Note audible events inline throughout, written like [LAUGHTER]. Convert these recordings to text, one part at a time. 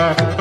ஐயா [LAUGHS]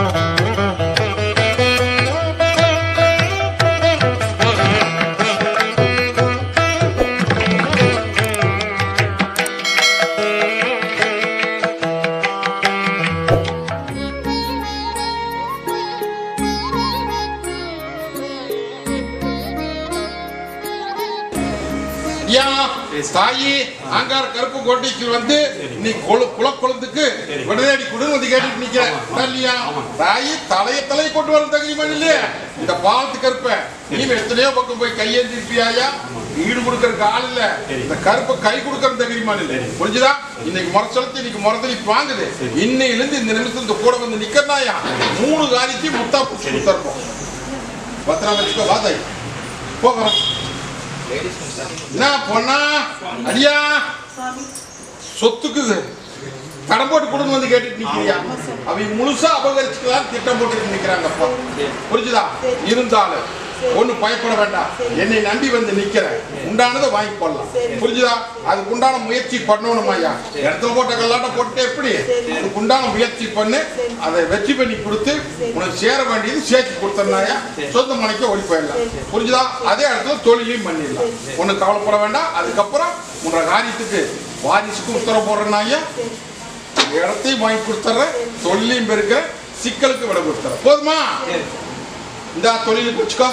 ஆங்கார கருப்பு கோட்டைக்கு வந்து நீ குல குலக்குளத்துக்கு விடுதலை குடு வந்து கேட்டுட்டு நிக்கிற. இல்லையா தாயி தலைய தலையை கொண்டு வர தகுதிமா இல்லையா. இந்த பாலத்து கருப்ப. நீ எத்தனையோ பக்கம் போய் கையேந்தி இருப்பியாயா? ஈடு கொடுக்கறதுக்கு ஆள் இல்ல. இந்த கருப்பை கை கொடுக்கற தகுதிமா இல்ல. புரிஞ்சுதா? இன்னைக்கு முறை செலுத்தி இன்னைக்கு முறதலி வாங்குது. இன்னையில இருந்து இந்த நிமிஷம் இந்த கூட வந்து நிக்கிறனாயா? மூணு காரியத்தையும் முத்தா புடிச்சு கொடுத்துருப்போம். பத்திரம் வச்சுக்கோ வா தாய். போகிறோம் என்ன பொண்ணா அடியா? சொத்துக்கு கடன் போட்டு கொடுங்க வந்து கேட்டுட்டு நிக்கிறியா? அவங்க முழுசா அபகரிச்சுக்கலாம் திட்டம் போட்டு நிக்கிறாங்கப்பா. புரிஞ்சுதா? இருந்தாலும் ஒண்ணு பயப்பட வேண்டாம். என்னை நம்பி வந்து நிக்கிறேன். உண்டானதை வாங்கி போடலாம். புரிஞ்சுதா? அதுக்கு உண்டான முயற்சி பண்ணணும் ஐயா. இடத்துல போட்ட கல்லாட்ட போட்டு எப்படி? அதுக்கு உண்டான முயற்சி பண்ணு. அதை வெற்றி பண்ணி கொடுத்து உனக்கு சேர வேண்டியது சேர்த்து கொடுத்தனாயா சொந்த மனைக்கு ஓடி போயிடலாம். புரிஞ்சுதா? அதே இடத்துல தொழிலையும் பண்ணிடலாம். ஒண்ணு கவலைப்பட வேண்டாம். அதுக்கப்புறம் உன்னோட காரியத்துக்கு வாரிசுக்கு உத்தரவு போடுறேன்னாயா இடத்தையும் வாங்கி கொடுத்துட்றேன். தொழிலையும் பெருக்க சிக்கலுக்கு விட கொடுத்துறேன் போதுமா? இந்த தொழிலுக்கு வச்சுக்கோ.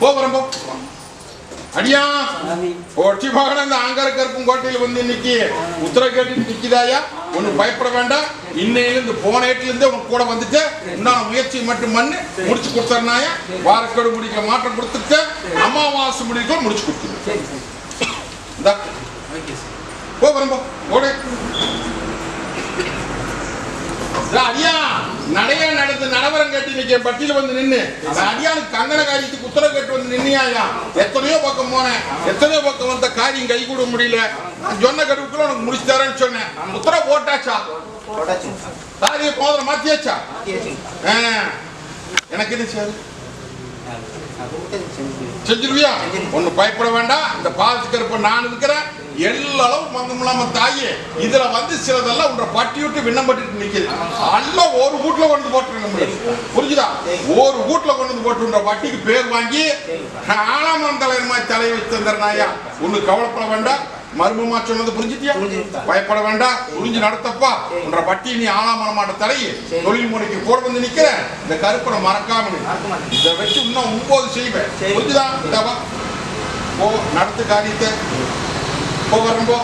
போகிறோம் போ. அடியா. ஒட்டி மகன இந்த ஆங்கார கருப்பும் கோட்டையில் வந்து இன்னைக்கு உத்தர கேட்டு நிக்குதாயா? ஒன்னும் பயப்பட வேண்டாம். இன்னையில இருந்து போன ஏட்டுல இருந்து உனக்கு கூட வந்துட்டு உன்னான முயற்சி மட்டும் பண்ணு முடிச்சு கொடுத்தறனாயா? வாரக்கேடு முடிக்க மாற்றம் கொடுத்துட்டு அமாவாசை முடிக்க முடிச்சு கொடுத்துரு. இந்தா. போ வரம்போ ஓடு. அடியா நடைய நடந்து நடவரம் கட்டி நிக்க பட்டியல வந்து நின்னு. அடியானுக்கு கங்கண காரியத்துக்கு உத்தரவு கட்டு வந்து நின்னியாயா? எத்தனையோ பக்கம் போனேன். எத்தனையோ பக்கம் வந்த காரியம் கை கூட முடியல. சொன்ன கடுவுக்குள்ள உனக்கு முடிச்சு தரேன்னு சொன்னேன். உத்தரவு போட்டாச்சா? காரியம் போதுற மாத்தியாச்சா? எனக்கு என்ன சார் செஞ்சிருவியா? ஒண்ணு பயப்பட வேண்டாம். இந்த பாலத்துக்கு இருப்ப நான் இருக்கிறேன். எல்லா அளவும் மந்தமில்லாம தாயே இதுல வந்து சிலதெல்லாம் உன்ற பட்டி விட்டு விண்ணப்பட்டு நிக்குது. எல்லாம் ஒரு வீட்டுல கொண்டு போட்டுருங்க புரிஞ்சுதா? ஒரு வீட்டுல கொண்டு வந்து போட்டு உன்ற பட்டிக்கு பேர் வாங்கி ஆளாமன் தலைவர் மாதிரி தலையை வச்சு தந்துடுறாயா ஒண்ணு கவலைப்பட வேண்டாம். மர்மமா சொன்னது புரிஞ்சுட்டியா. பயப்பட வேண்டாம். புரிஞ்சு நடத்தப்பா. உன்ற பட்டி நீ ஆளாமன மாட்ட தலையை. தொழில் முறைக்கு கூட வந்து நிக்கிற இந்த கருப்பனை மறக்காம இதை வச்சு இன்னும் ஒன்பது செய்வேன். சரி. புரிஞ்சுதா? இதா வா. போ நடத்து காரியத்தை. போ வரம்போ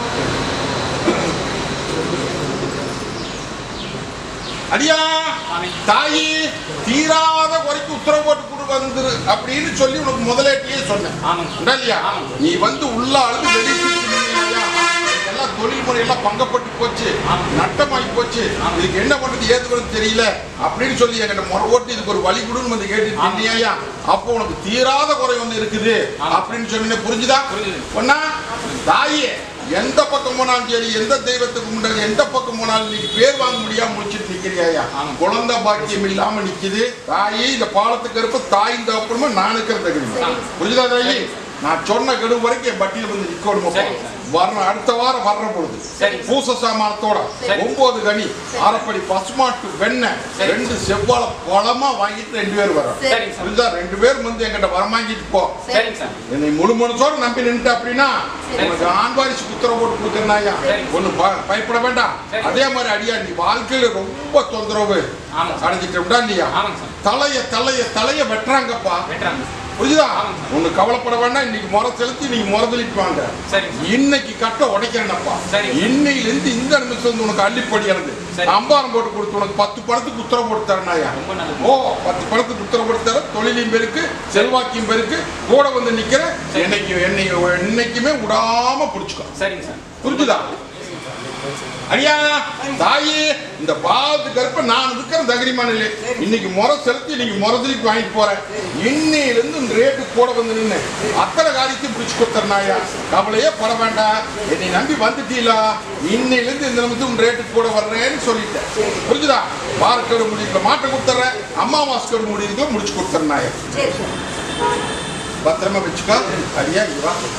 அடியா தாயி தீராத குறைக்கு உத்தரவு போட்டு கொடு வந்துரு அப்படின்னு சொல்லி உனக்கு முதலேட்டியே சொன்னேன். இல்லையா. நீ வந்து உள்ள அழுது வெளியே எல்லாம் தொழில் முறையெல்லாம் பங்கப்பட்டு போச்சு. நட்டமாகி போச்சு இதுக்கு என்ன பண்றது ஏது பண்றது தெரியல அப்படின்னு சொல்லி என்கிட்ட முறை ஓட்டி இதுக்கு ஒரு வழி கொடுன்னு வந்து கேட்டு இல்லையா அப்போ உனக்கு தீராத குறை வந்து இருக்குது. அப்படின்னு சொன்னீங்க புரிஞ்சுதா. ஒன்னா தாயே எந்த பக்கம் போனாலும் சரி எந்த தெய்வத்துக்கு முன்னாடி எந்த பக்கம் போனாலும் நீ பேர் வாங்க முடியாம முடிச்சிட்டு நிக்கிறியா. குழந்தை பாக்கியம் இல்லாம நிக்குது தாயி இந்த பாலத்துக்கு இருப்ப தாயின் தகப்பனுமா நான் இருக்கிறது ஆமாங்க. புரிஞ்சுதா தாயி நான் சொன்ன கெடு வரைக்கும் என் பட்டியல் வந்து நிக்கணும். வர்ற அடுத்த வாரம் வர்ற பொழுது. பூச சாமானத்தோட. ஒன்பது கனி அரைப்படி பசுமாட்டு வெண்ணெய். ரெண்டு செவ்வாழை பழமா வாங்கிட்டு ரெண்டு பேர் வரோம் புரியுதா ரெண்டு பேர் வந்து என்கிட்ட வரம் வாங்கிட்டு போ. என்னை முழு மனசோட நம்பி நின்றுட்ட அப்படின்னா உனக்கு ஆண் வாரிசு உத்தரவு போட்டு கொடுக்கறனாயா சரி. ஒண்ணு பயப்பட வேண்டாம். அதே மாதிரி அடியா நீ வாழ்க்கையில ரொம்ப தொந்தரவு. அடைஞ்சிட்டோம்டா இல்லையா தலைய தலைய தலைய வெட்டுறாங்கப்பா. வெட்டுறாங்க. புரியுதா. ஒண்ணு கவலைப்பட வேண்டாம். இன்னைக்கு முறை செலுத்தி நீங்க முறை தெளிப்பாங்க இன்னைக்கு கட்ட உடைக்கிறேனப்பா. இன்னையில இருந்து இந்த நிமிஷம் வந்து உனக்கு அள்ளிப்படி இறந்து. அம்பாரம் போட்டு கொடுத்து உனக்கு பத்து படத்துக்கு உத்தரவு போட்டு தரேனாயா. ஓ பத்து படத்துக்கு உத்தரவு போட்டு தர தொழிலையும் பெருக்கு செல்வாக்கியும் பெருக்கு. கூட வந்து நிக்கிற. என்னைக்கு என்னை என்னைக்குமே விடாம புடிச்சுக்கோ. சரிங்க சார். புரிஞ்சுதா? அடியா தாயி இந்த பாவத்து கருப்ப நான் இருக்கிற தகிரிமான இல்லை இன்னைக்கு முறை செலுத்தி இன்னைக்கு திருப்பி வாங்கிட்டு போறேன். இன்னையில இருந்து ரேட்டு கூட வந்து நின்று அத்தனை காரியத்தையும் பிடிச்சு கொடுத்துறனாயா கவலையே பட வேண்டாம். என்னை நம்பி வந்துட்டீங்களா இன்னையில இருந்து இந்த நிமிஷம் ரேட்டு கூட வர்றேன்னு சொல்லிட்டேன். புரிஞ்சுதா? பார்க்கடு முடிவுல மாட்ட கொடுத்துறேன். மாஸ்கடு முடிவுல முடிச்சு கொடுத்துறனாயா பத்திரமா வச்சுக்கோ. அடியா இவா வா.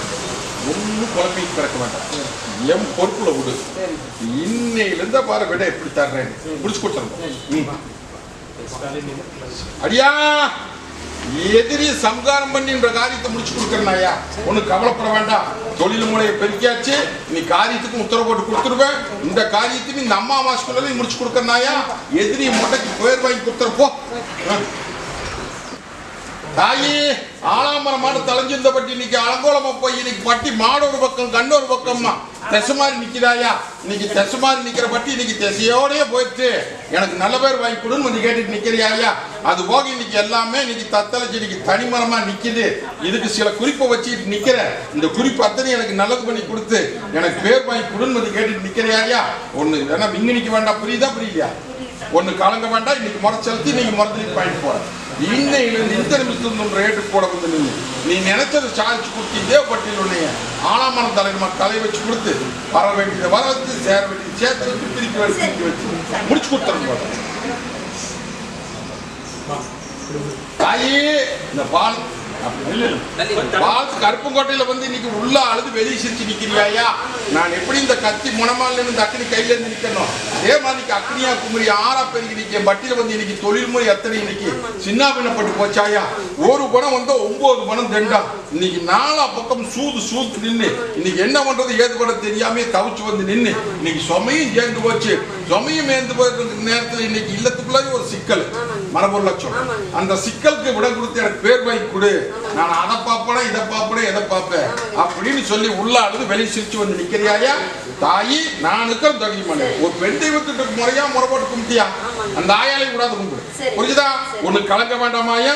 ஒன்றும் குழம்பிட்டு கிடக்க வேண்டாம். என் பொறுப்புல விடு. இன்னையில இருந்தா பாரு விட எப்படி தர்றேன் முடிச்சு கொடுத்துருங்க ம். அடியா! எதிரி சம்காரம் பண்ணின்ற காரியத்தை முடிச்சு கொடுக்கறனாயா ஒண்ணு கவலைப்பட வேண்டாம். தொழில் முறையை பெருக்கியாச்சு. நீ காரியத்துக்கு உத்தரவு போட்டு கொடுத்துருவேன். இந்த காரியத்துக்கு இந்த அம்மா மாசுக்குள்ள நீ முடிச்சு கொடுக்கறனாயா எதிரி முட்டைக்கு பேர் வாங்கி கொடுத்துரு போ. ஆ. தாயி ஆலாமரம் மாடு தலைஞ்சிருந்த பட்டி இன்னைக்கு அலங்கோலமா போய் இன்னைக்கு பட்டி மாடு ஒரு பக்கம் கண்ணு ஒரு பக்கம்மா. தெச நிக்கிறாயா இன்னைக்கு தெச நிக்கிற பட்டி இன்னைக்கு தசையோடயே போயிடுச்சு. எனக்கு நல்ல பேர் வாங்கி கொடுன்னு வந்து கேட்டுட்டு நிக்கிறியா அது போக இன்னைக்கு எல்லாமே இன்னைக்கு தத்தளிச்சு இன்னைக்கு தனிமரமா நிக்குது. இதுக்கு சில குறிப்பை வச்சுக்கிட்டு நிக்கிறேன். இந்த குறிப்பு அத்தனை எனக்கு நல்லது பண்ணி கொடுத்து எனக்கு பேர் வாங்கி கொடுன்னு வந்து கேட்டுட்டு நிக்கிறியா ஒண்ணு ஏன்னா விங்கு நிக்க வேண்டாம் புரியுதா புரியலையா? ஒண்ணு கலங்க வேண்டாம் இன்னைக்கு முறை செலுத்தி இன்னைக்கு மரத்துக்கு பாயிண்ட் போற இன்னையிலிருந்து இந்த நிமிஷத்துல ரேட்டு போட வந்து நீ நினைச்சதை சாதிச்சு கொடுத்து இதே பட்டியல் உன்னைய ஆலாமன தலைவர் தலை வச்சு கொடுத்து வர வேண்டியதை வர வச்சு சேர வேண்டியது சேர்த்து வச்சு திருப்பி வச்சு வச்சு முடிச்சு கொடுத்துருங்க தாயி இந்த பால் அப்படி நில்லு. வந்து இன்னைக்கு உள்ள அழுது வெளியே சிரிச்சு நிக்கிறியாயா நான் எப்படி இந்த கத்தி முனமால இருந்து அக்கனி கையில இருந்து நிக்கணும்? அதே மாதிரி அக்னியா குமரி ஆறா பெருகி நிக்க? பட்டியல வந்து இன்னைக்கு தொழில் முறை எத்தனை இன்னைக்கு? சின்ன பின்னப்பட்டு போச்சாயா ஒரு குணம் வந்து ஒன்பது குணம் தெண்டா இன்னைக்கு நாலா பக்கம் சூது சூத்து நின்னு இன்னைக்கு என்ன பண்றது ஏது பண்ண தெரியாம தவிச்சு வந்து நின்னு இன்னைக்கு சுமையும் சேர்ந்து போச்சு. சுமையும் ஏந்து போயிருக்க நேரத்துல இன்னைக்கு இல்லத்துக்குள்ளே ஒரு சிக்கல். மரபொரு லட்சம். அந்த சிக்கலுக்கு விட கொடுத்து எனக்கு பேர் வாங்கி கொடு. நான் அதை பார்ப்பேனா இதை பார்ப்பேனா எதை பார்ப்பேன்? அப்படின்னு சொல்லி உள்ள அழுது வெளியே சிரிச்சு வந்து நிக்கிறியாயா தாயி நான் இருக்கிற தகுதி மலை. ஒரு பெண் தெய்வத்துக்கு முறையா முறை போட்டு கும்பிட்டியா அந்த ஆயாலை கூடாது கும்பிடு. புரிஞ்சுதா. ஒண்ணு கலங்க வேண்டாமாயா.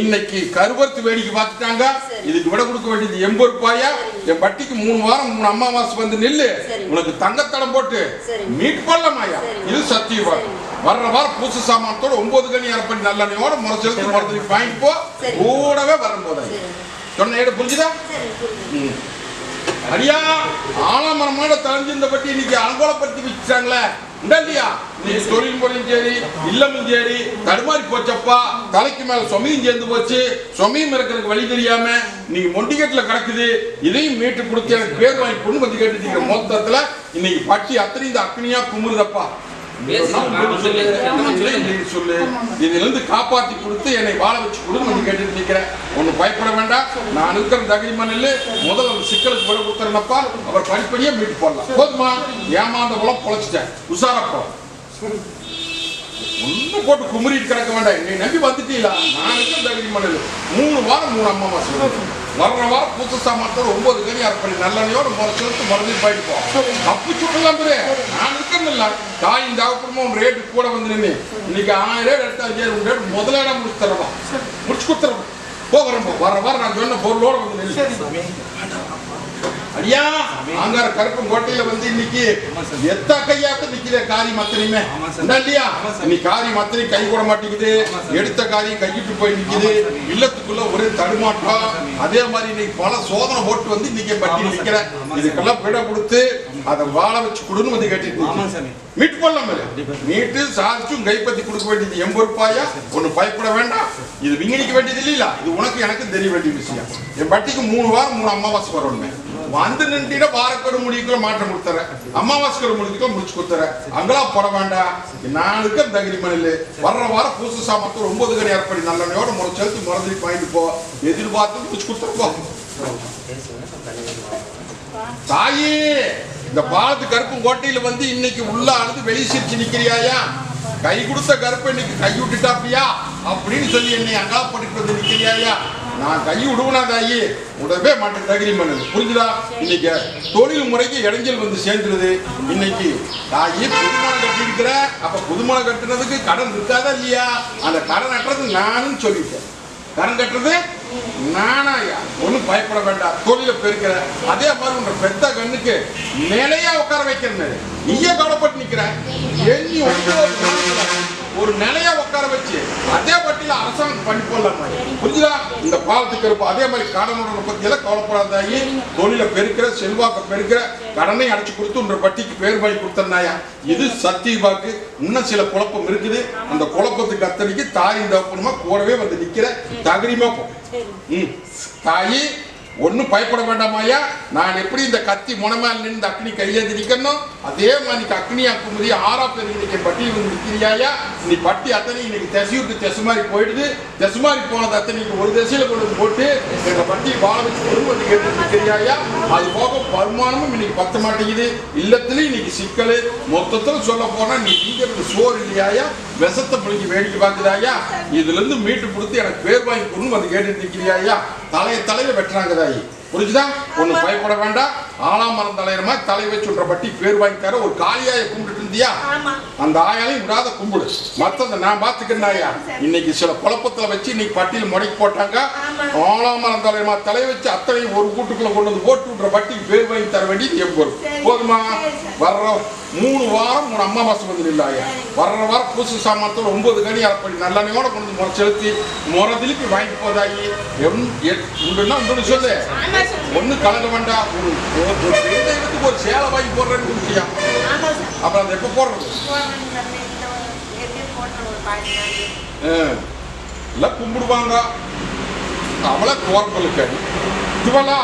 இன்னைக்கு கருவத்து வேடிக்கை பார்த்துட்டாங்க. இதுக்கு விட கொடுக்க வேண்டியது எண்பது ரூபாயா என் பட்டிக்கு மூணு வாரம் மூணு அம்மாவாசை வந்து நில்லு. உனக்கு தங்கத்தடம் போட்டு. மீட் பண்ணலாமாயா சரி. இது சத்தியவான் சரி. வர்ற வாரம் பூசு சாமானத்தோட ஒன்பது கனி அரைப்படி நல்லெண்ணையோட முறை செலுத்தி மரத்துக்கு வாங்கிட்டு போ. கூடவே வரும்போது. சொன்ன ஏடு புரிஞ்சுதா. அடியா ஆலமரமான தலைஞ்சிருந்த பட்டி இன்னைக்கு அலங்கோலப்படுத்தி வச்சுட்டாங்களே இல்லையா நீ தொழில் முறையும் சரி இல்லமும் சரி தடுமாறி போச்சப்பா தலைக்கு மேல சொமையும் சேர்ந்து போச்சு சொமையும் இருக்கிறதுக்கு வழி தெரியாம நீங்க மொண்டிகட்டுல கிடக்குது இதையும் மீட்டு கொடுத்து எனக்கு பேர் வாங்கி கொண்டு வந்து கேட்டு மொத்தத்துல இன்னைக்கு பட்டி அத்தனை இந்த அக்னியா குமுறுதப்பா. சொல்லு இதுல இருந்து காப்பாத்தி கொடுத்து என்னை வாழ வச்சு கொடுன்னு வந்து கேட்டுட்டு நிக்கிறேன் ஒண்ணு பயப்பட வேண்டாம். நான் இருக்கிற தகுதி மண்ணில் முதல்ல அந்த சிக்கலுக்கு விட கொடுத்துறேனப்பா. அவர் படிப்படியே மீட்டு போடலாம். போதுமா? ஏமாந்த குளம் பொழைச்சிட்டேன். உஷாரப்போ ஒன்றும் போட்டு குமரிட்டு கிடக்க வேண்டாம். நீ நம்பி வந்துட்டீங்களா? நான் தகுதி மண்ணில் மூணு வாரம் மூணு அம்மா மாசம் வர்ற வாரம் பூத்த சாமானத்தோட ஒன்பது கனி அரைப்படி நல்லெண்ணையோட முறை செலுத்து மறுபடியும் போயிட்டு போ. தப்பு சொல்லலாம் பேரு நான் இருக்கேன்ல தாயின் தகப்பனமும் ரேட்டு கூட வந்து நின்று இன்னைக்கு ஆயிரம் ரேட் எடுத்து அஞ்சாயிரம் ரேட் முதலிடம் முடிச்சு தரலாம் முடிச்சு கொடுத்துறோம் போ வர வர நான் சொன்ன பொருளோட வந்து நின்று அடியா? ஆங்கார கருப்பம் கோட்டையில வந்து இன்னைக்கு எத்த கையாக்க நிக்கிற காரி மத்தனையுமே இல்லையா. இன்னைக்கு காரி மத்தனை கை கூட மாட்டேங்குது. எடுத்த காரியம் கையிட்டு போய் நிக்குது. இல்லத்துக்குள்ள ஒரே தடுமாற்றம் அதே மாதிரி இன்னைக்கு பல சோதனை போட்டு வந்து இன்னைக்கு பட்டி. நிக்கிற. இதுக்கெல்லாம் விட கொடுத்து அதை வாழ வச்சு கொடுன்னு வந்து கேட்டுட்டு ஆமா நிக்கிறேன். சாமி மீட் பண்ணலாம் மீட்டு சாதிச்சும் கைப்பத்தி கொடுக்க வேண்டியது எண்பது ரூபாயா? ஒண்ணு பயப்பட வேண்டாம். இது விங்கடிக்க வேண்டியது இல்லையா இது உனக்கு எனக்கு தெரிய வேண்டிய விஷயம். என் பட்டிக்கு மூணு வாரம் மூணு அமாவாசை வரணுமே வந்து நின்றுட வாரக்கடு முடிக்குள்ள மாற்றம் கொடுத்துறேன். அமாவாசை முடிக்குள்ள முடிச்சு கொடுத்துறேன். அங்கெல்லாம் போட வேண்டாம். நாளுக்கு தகிரி மணில் வர்ற வாரம் பூசு சாமத்தில் ஒன்பது கடி ஏற்படி நல்லனையோட முறை செலுத்தி முறந்து வாங்கிட்டு போ. எதிர்பார்த்து முடிச்சு கொடுத்துருப்போம் போ. தாயி இந்த பாலத்து கருப்பும் கோட்டையில வந்து இன்னைக்கு உள்ள அழுது வெளி சிரிச்சு நிக்கிறியாயா? கை கொடுத்த கருப்பை இன்னைக்கு கை விட்டுட்டாப்பியா? அப்படின்னு சொல்லி என்னை பண்ணிட்டு வந்து நிக்கிறியாயா? நான் கை விடுவனா தாயி? விடவே மாட்டேன் தகிரி புரிஞ்சுதா? இன்னைக்கு தொழில் முறைக்கு இடைஞ்சல் வந்து சேர்ந்துருது. இன்னைக்கு தாயி புதுமணம் கட்டி இருக்கிற அப்ப புதுமணம் கட்டுனதுக்கு கடன் இருக்காதா இல்லையா? அந்த கடன் கட்டுறது நானும் சொல்லிட்டேன். கடன் கட்டுறது நானாயா ஒன்றும் பயப்பட வேண்டாம். தொழில பெருக்கிற. அதே மாதிரி உன்ற பெத்த கண்ணுக்கு நிலையா உட்கார வைக்கிறேன் நீயே கவலைப்பட்டு நிற்கிற எண்ணி ஒரு நிலையா உட்கார வச்சு பண்ணி போடலாம் புரிஞ்சுதா இந்த பாலத்துக்கு இருப்போம் அதே மாதிரி கடனோட பத்தியெல்லாம் கவலைப்படாதாயி தொழிலை பெருக்கிற செல்வாக்க பெருக்கிற கடனை அடைச்சு கொடுத்து உன்ற பட்டிக்கு பேர் வாங்கி கொடுத்தனாயா இது சத்தியபாக்கு இன்னும் சில குழப்பம் இருக்குது அந்த குழப்பத்துக்கு அத்தனைக்கு தாயின் தகப்பனுமா கூடவே வந்து நிக்கிற தகரிமா போ ம். தாயி ஒன்றும் பயப்பட வேண்டாமாயா நான் எப்படி இந்த கத்தி முனமேல் நின்று இந்த அக்னி கையேந்தி நிற்கணும்? அதே மாதிரி அக்னி அக்குமுதி ஆறா பேர் இன்னைக்கு பட்டியல் வந்து நிற்கிறியாயா நீ பட்டி அத்தனை இன்னைக்கு திசை விட்டு மாதிரி போயிடுது. திசை மாதிரி போனது அத்தனைக்கு ஒரு தசையில கொண்டு போட்டு எங்க பட்டி வாழ வச்சு கொண்டு கேட்டு நிற்கிறியாயா அது போக வருமானமும் இன்னைக்கு பத்த மாட்டேங்குது. இல்லத்துலயும் இன்னைக்கு சிக்கல். மொத்தத்தில் சொல்ல போனா நீ திங்கிறது சோறு இல்லையாயா விஷத்தை பிடிக்க வேடிக்கை பார்க்குதாயா இதுல இருந்து மீட்டு கொடுத்து எனக்கு பேர் வாங்கி கொண்டு வந்து கேட்டு நிற்கிறியாயா தலையை தலையை வெட்டுறாங்க தாயி புரிஞ்சுதா? ஒண்ணு பயப்பட வேண்டாம். ஆளாம் மரம் தலையிற மாதிரி தலை விட்ற பட்டி பேர் வாங்கி தர ஒரு காளியாய கும்பிட்டு இருந்தியா? அந்த ஆயாலையும் விடாத கும்பிடு மத்தத நான் பாத்துக்கிறேன்யா இன்னைக்கு சில குழப்பத்துல வச்சு இன்னைக்கு பட்டியல் முடக்கி போட்டாங்க. ஆமா. ஆளாமரம் தலைமா தலை வச்சு அத்தனை ஒரு கூட்டுக்குள்ள கொண்டு வந்து போட்டு விட்ற பட்டிக்கு பேர் வாங்கி தர பொறுப்பு சரி. போதுமா. வர்ற மூணு வாரம் மூணு அம்மா மாசம் வந்து இல்லாயா வர்ற வாரம் பூசு சாமானத்தில் ஒன்பது கனி அப்படி நல்லெண்ணையோட கொண்டு முறை செலுத்தி முறை திருப்பி வாங்கிட்டு போதாயி. எம் உண்டுன்னா உண்டுன்னு சொல்லு. ஒண்ணு கலங்க வேண்டாம். ஒரு ஒரு சேலை வாங்கி போடுறேன்னு கொடுத்தியா அப்புறம் அது எப்போ போடுறது? எல்லாம் கும்பிடுவாங்க. அவளை கோர்பலுக்கு இவளா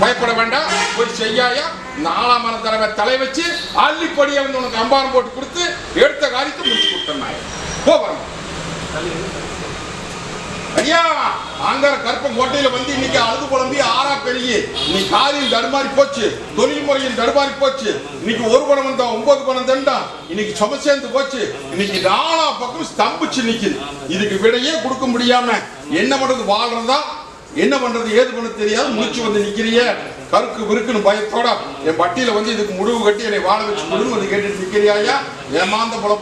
பயப்பட வேண்டாம். போய் செய்யாயா? நாலாம் மன தலைமை தலை வச்சு அள்ளிப்படியை வந்து உனக்கு அம்பாரம் போட்டு கொடுத்து எடுத்த காரியத்தை முடிச்சு கொடுத்தேன் போவாங்க ஐயா ஆங்கார கற்பம் கோட்டையில வந்து இன்னைக்கு அழுது குழம்பி ஆறா பெருகி நீ காரியம் தடுமாறி போச்சு தொழில் முறையில் தடுமாறி போச்சு. இன்னைக்கு ஒரு பணம் வந்தா ஒன்பது பணம் தண்டா. இன்னைக்கு சும சேர்ந்து போச்சு. இன்னைக்கு நாலா பக்கம் ஸ்தம்பிச்சு நிக்குது. இதுக்கு விடையே கொடுக்க முடியாம என்ன பண்றது வாழ்றதா? என்ன பண்றது? ஏது பண்ண தெரியாது. முடிச்சு வந்து நிக்கிறிய. கருக்கு விருக்குன்னு பயத்தோட என் பட்டியில வந்து இதுக்கு முடிவு கட்டி என்னை வாழ வச்சு முடிவு வந்து கேட்டுட்டு நிக்கிறியா ஏமாந்த புல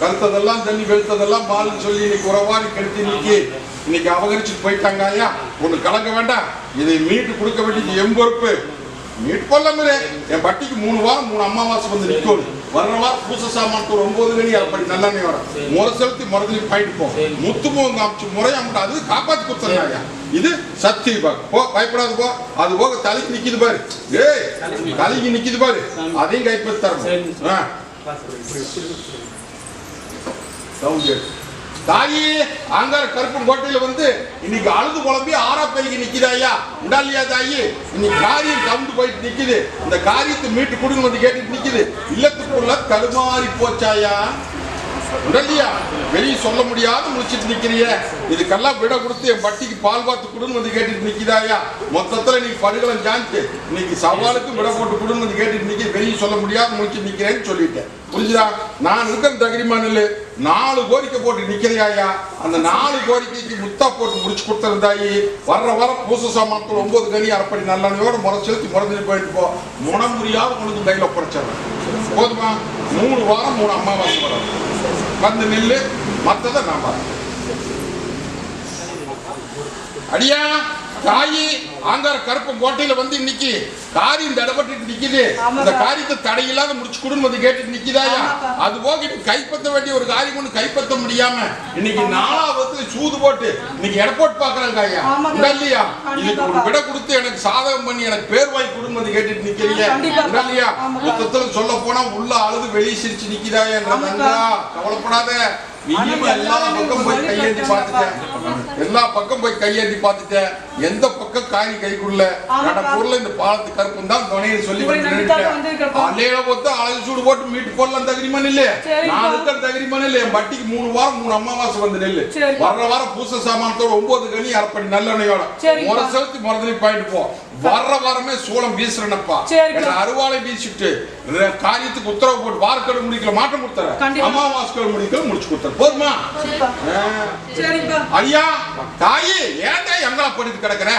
கருத்ததெல்லாம் தண்ணி வெளுத்ததெல்லாம் பால்னு சொல்லி இன்னைக்கு உறவாடி கெடுத்து இன்னைக்கு இன்னைக்கு அபகரிச்சுட்டு போயிட்டாங்க ஐயா ஒண்ணு கலங்க வேண்டாம். இதை மீட்டு கொடுக்க வேண்டியது என் பொறுப்பு. மீட் கொல்லாமலே. என் பட்டிக்கு மூணு வாரம் மூணு அமாவாசை வந்து நிற்கும் வர்ற வாரம் பூச சாமான் ஒரு ஒன்பது மணி அப்படி நல்லெண்ணெயோட முறை செலுத்தி முறையில பாயிட்டு போ. முத்துமுகம் காமிச்சு முறை அம்மட்டு அது காப்பாத்தி கொடுத்துருந்தாங்க இது சக்தி போ பயப்படாது போ. அது போக தலைக்கு நிக்குது பாரு. ஏய் தலைக்கு நிக்குது பாரு. அதையும் கைப்பற்றி தரணும். சவுண்ட் தாயி ஆங்கார கருப்பன் கோட்டையில வந்து இன்னைக்கு அழுது குழம்பி ஆறா பெருகி நிக்குதாயா உண்டாலியா தாயி? இன்னைக்கு காரியம் கவுந்து போயிட்டு நிக்குது. இந்த காரியத்தை மீட்டு கொடுங்க வந்து கேட்டுட்டு நிக்குது. இல்லத்துக்குள்ள தடுமாறி போச்சாயா உடலியா வெளியே சொல்ல முடியாத முடிச்சிட்டு நிக்கிறிய. இதுக்கெல்லாம் விட கொடுத்து என் பட்டிக்கு பால் பார்த்து கொடுன்னு வந்து கேட்டுட்டு நிக்கிறாயா மொத்தத்துல நீ படுகலம் ஜான்ட்டு. இன்னைக்கு சவாலுக்கு விட போட்டு கொடுன்னு வந்து கேட்டுட்டு நிக்க வெளியே சொல்ல முடியாத முடிச்சு நிக்கிறேன்னு சொல்லிட்டேன். புரிஞ்சுதா? நான் இருக்கிற தகுதிமான நாலு கோரிக்கை போட்டு நிக்கிறியாயா? அந்த நாலு கோரிக்கைக்கு முத்தா போட்டு முடிச்சு கொடுத்துருந்தாயி வர்ற வர பூச சாமானத்தில் ஒன்பது கனி அரைப்படி நல்லெண்ணையோட முறை செலுத்தி முறைஞ்சு போயிட்டு போ. முனம் முடியாத உனக்கு கையில் போதுமா? மூணு வாரம் மூணு அம்மாவாசி வரும் வந்து நில்லு. மற்றதை நான் பார்க்கிறேன். அடியா தாயி ஆங்கார கருப்பு கோட்டையில வந்து இன்னைக்கு காரியம் தடப்பட்டு நிக்குது. இந்த காரியத்தை தடையில்லாத முடிச்சு கொடுன்னு வந்து கேட்டுட்டு நிக்குதாயா? அது போக இப்ப கைப்பற்ற வேண்டிய ஒரு காரியம் ஒண்ணு கைப்பற்ற முடியாம இன்னைக்கு நாலாவது சூது போட்டு இன்னைக்கு எடப்போட் பாக்குறாங்க ஐயா. இல்லையா? இதுக்கு ஒரு விட கொடுத்து எனக்கு சாதகம் பண்ணி எனக்கு பேர் வாங்கி கொடுன்னு வந்து கேட்டுட்டு நிக்கிறீங்க. இல்லையா. மொத்தத்துல சொல்ல போனா உள்ள அழுது வெளியே சிரிச்சு ஆமாக்கா. கவலைப்படாத. நீயும் எல்லா பக்கம் போய் கையேந்தி பார்த்துட்டேன் எல்லா பக்கம் போய் கையேந்தி பார்த்துட்டேன் எந்த பக்கம் காய் கைக்குள்ள. கடப்பூர்ல இந்த பாலத்து கருப்பும் தான் துணையை சொல்லி. அலையில பொத்து அழகு சூடு போட்டு மீட்டு போடலாம் தகுதிமன் இல்ல சரிப்பா. நான் இருக்கிற என் பட்டிக்கு மூணு வாரம் மூணு அமாவாசை வந்து நெல்லு சரிப்பா. வர்ற வாரம் பூச சாமானத்தோட ஒன்பது கனி அரைப்படி நல்லெண்ணையோட. முறை செலுத்தி முறதலி பாயிட்டு போ வர்ற வாரமே சூளம் வீசுறேனப்பா. அருவாளை வீசிட்டு காரியத்துக்கு உத்தரவு போட்டு வாரக்கடை முடிக்கல மாற்றம் கண்டிப்பா. அமாவாசை முடிக்கல முடிச்சு கொடுத்துறேன். போதுமா? ஐயா தாயி ஏன்டா எங்களா பண்ணிட்டு கிடக்குற?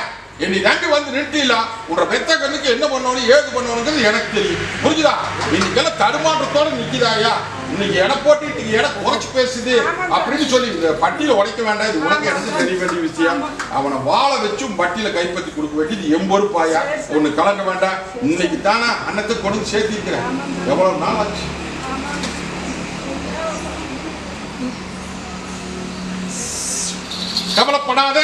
என்னை நம்பி வந்து நிறுத்தில உன்ற பெத்த கண்ணுக்கு என்ன பண்ணணும் ஏது பண்ணணுங்கிறது எனக்கு தெரியும். புரிஞ்சுதா? இன்னைக்கெல்லாம் தடுமாற்றத்தோட நிக்குதாயா இன்னைக்கு எடை போட்டு இன்னைக்கு எடை குறைச்சு பேசுது அப்படின்னு சொல்லி பட்டியல உடைக்க வேண்டாம். இது உனக்கு எனக்கு தெரிய வேண்டிய விஷயம்? அவனை வாழ வச்சும் பட்டியல கைப்பற்றி கொடுக்க வேண்டியது என் பொறுப்பாயா? ஒண்ணு கலங்க வேண்டாம். இன்னைக்கு தானே அன்னத்தை கொண்டு சேர்த்திருக்கிறேன். எவ்வளவு நாள் ஆச்சு? கவலைப்படாத.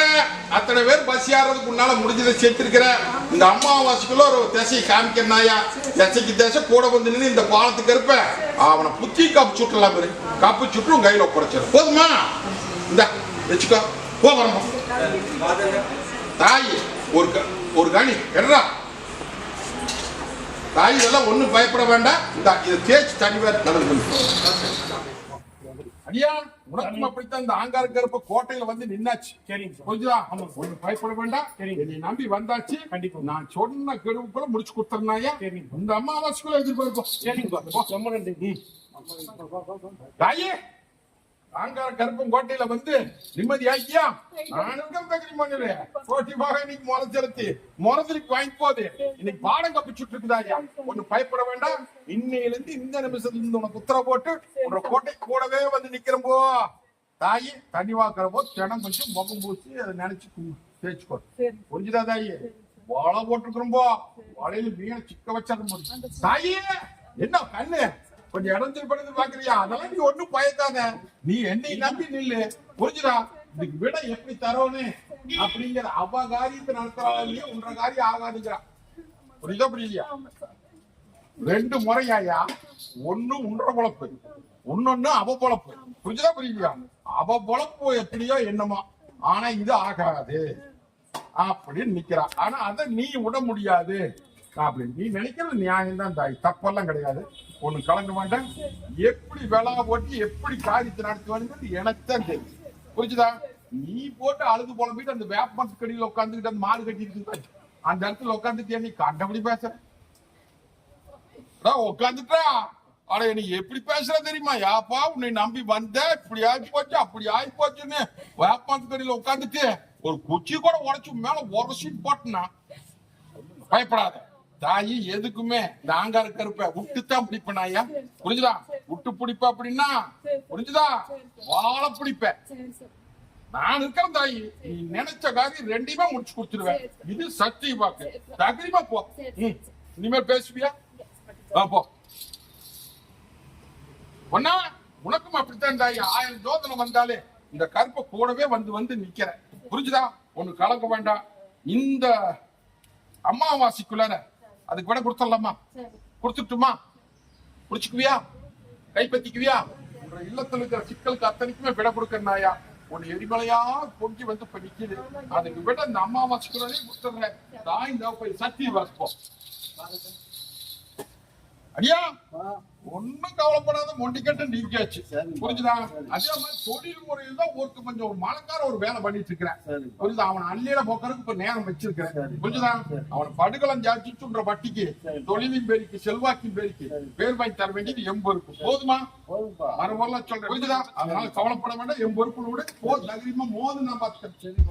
அத்தனை பேர் பஸ் ஏறதுக்கு முன்னால முடிஞ்சதை சேர்த்திருக்கிற. இந்த அம்மாவாசைக்குள்ள ஒரு திசையை காமிக்கிறனாயா திசைக்கு திசை கூட வந்து நின்று இந்த பாலத்துக்கு இருப்ப அவனை புத்தி காப்பு சுட்டலாம் பாரு காப்பு சுட்டும் கையில் கையில போதுமா? இந்த வச்சுக்கோ. போ வரமா தாய் ஒரு க- ஒரு கணி என்னடா? தாய் இதெல்லாம் ஒன்றும் பயப்பட வேண்டாம். இந்த இதை தேய்ச்சி தனி வேறு நடந்து அடியா உனக்கும் அப்படித்தான் இந்த ஆங்கார கருப்ப கோட்டையில வந்து நின்னாச்சு. சரிங்க சார். புரிஞ்சுதா? ஒண்ணு பயப்பட வேண்டாம். சரிங்க. என்னை நம்பி வந்தாச்சு. கண்டிப்பா. நான் சொன்ன கெடுவுக்குள்ள முடிச்சு கொடுத்தேன்னாயா சரிங்க. இந்த அம்மாவாசைக்குள்ள எதிர்பார்ப்போம். சரிங்கப்பா ரொம்ப நன்றி. தாயே. ஆங்கார கருப்பம் கோட்டையில வந்து நிம்மதி ஆக்கியா நானும் தகுதி மண்ணிலே? கோட்டிமாக இன்னைக்கு முறை செலுத்தி முறதிற்கு வாங்கி போகுது இன்னைக்கு பாடம் கப்பிச்சுட்டு இருக்குதாயா? ஒண்ணு பயப்பட வேண்டாம். இன்னையில இருந்து இந்த நிமிஷத்துல இருந்து உனக்கு உத்தரவு போட்டு உன்னோட கோட்டை கூடவே வந்து நிக்கிறோம் போ. தாயி தண்ணி வாக்குறப்போ தினம் கொஞ்சம் முகம் பூசி அதை நினைச்சு தேய்ச்சுக்கோ. புரிஞ்சுதா தாயி? வாழை போட்டுக்கிறோம் போ. வாழையில மீன் சிக்க வச்சாலும் தாயி என்ன கண்ணு? கொஞ்சம் இடஞ்சல் படுத்து பாக்குறியா அதெல்லாம் நீ ஒண்ணும் பயத்தாத நீ என்னை நம்பி நில்லு. புரிஞ்சுடா இதுக்கு விட எப்படி தரோன்னு? அப்படிங்கிற அவ காரியத்தை நடத்துறாள் உன்ற காரியம் ஆகாதுங்கிறா. புரியுதா புரியலையா? ரெண்டு முறையாயா? ஒண்ணு உன்ற பொழப்பு. ஒன்னொன்னு அவ பொழப்பு. புரிஞ்சுதா புரியலையா? அவ பொழப்பு எப்படியோ என்னமோ. ஆனா இது ஆகாது. அப்படின்னு நிக்கிறா. ஆனா அதை நீ விட முடியாது. அப்படின்னு நீ நினைக்கிறது நியாயம் தான் தாய். தப்பெல்லாம் கிடையாது. ஒண்ணு கலங்க மாட்டேன் எப்படி விளா போட்டு எப்படி காரியத்தை நடத்துவானுங்கிறது எனக்கு தான் தெரியும். புரிஞ்சுதா? நீ போட்டு அழுது புலம்பிட்டு அந்த வேப்பமரத்து கடியில உட்காந்துக்கிட்டு அந்த மாடு கட்டிட்டு அந்த இடத்துல உட்காந்துட்டு நீ? கண்டபடி பேசுற உட்காந்துட்டா அட நீ எப்படி பேசுற தெரியுமா? யாப்பா உன்னை நம்பி வந்த இப்படி ஆகி போச்சு அப்படி ஆகி போச்சுன்னு வேப்பாந்து கடையில உட்காந்துட்டு ஒரு குச்சி கூட உடச்சு மேல உரசிட்டு போட்டுனா. பயப்படாத. தாயி எதுக்குமே நாங்க இருக்கிறப்ப கருப்ப விட்டுத்தான் பிடிப்பேன் ஐயா. புரிஞ்சுதா? விட்டு பிடிப்ப அப்படின்னா புரிஞ்சுதா? வாழ பிடிப்ப. நான் இருக்கிறேன் தாயி. நீ நினைச்ச காரியம் ரெண்டையுமே முடிச்சு கொடுத்துருவேன். இது சக்தி வாக்கு. தகுதிமா போ. இனிமேல் பேசுவியா? போ. ஒன்னா உனக்கும் அப்படித்தான் தாயி. ஆயிரம் ஜோதனை வந்தாலே இந்த கருப்பை கூடவே வந்து வந்து நிக்கிறேன். புரிஞ்சுதா? ஒண்ணு கலக்க வேண்டாம். இந்த அமாவாசைக்குள்ளார அதுக்கு விட கொடுத்துடலாமா? கொடுத்துட்டுமா? குடிச்சுக்குவியா? கைப்பற்றிக்குவியா? உன்ற இல்லத்துல இருக்கிற சிக்கலுக்கு அத்தனைக்குமே விட கொடுக்கணாயா உன் எரிமலையா பொங்கி வந்து இப்ப நிக்குது. அதுக்கு விட இந்த அம்மாவாசைக்குள்ளாரே கொடுத்துடுறேன். தாய் இந்த போய் சத்திய அடியா? ஒண்ணும் கவலைப்படாத மொண்டிக்கட்டு நீக்கியாச்சு. புரிஞ்சுதா? அதே மாதிரி தொழில் முறையில் தான் ஒருத்தர் கொஞ்சம் ஒரு மழக்கார ஒரு வேலை பண்ணிட்டு இருக்கிறேன் புரியுதா அவன் அள்ளியில போக்குறதுக்கு இப்ப நேரம் வச்சிருக்கிறேன். புரிஞ்சுதா? அவன் படுகலம் ஜாச்சிச்சுன்ற வட்டிக்கு தொழிலின் பேருக்கு செல்வாக்கின் பேருக்கு பேர் வாங்கி தர வேண்டியது எம் பொறுப்பு போதுமா? மறுபடியும் சொல்றேன். புரிஞ்சுதா? அதனால கவலைப்பட வேண்டாம். என் பொறுப்பு விட. போ தைரியமா மோது நான் பார்த்துக்கிறேன்.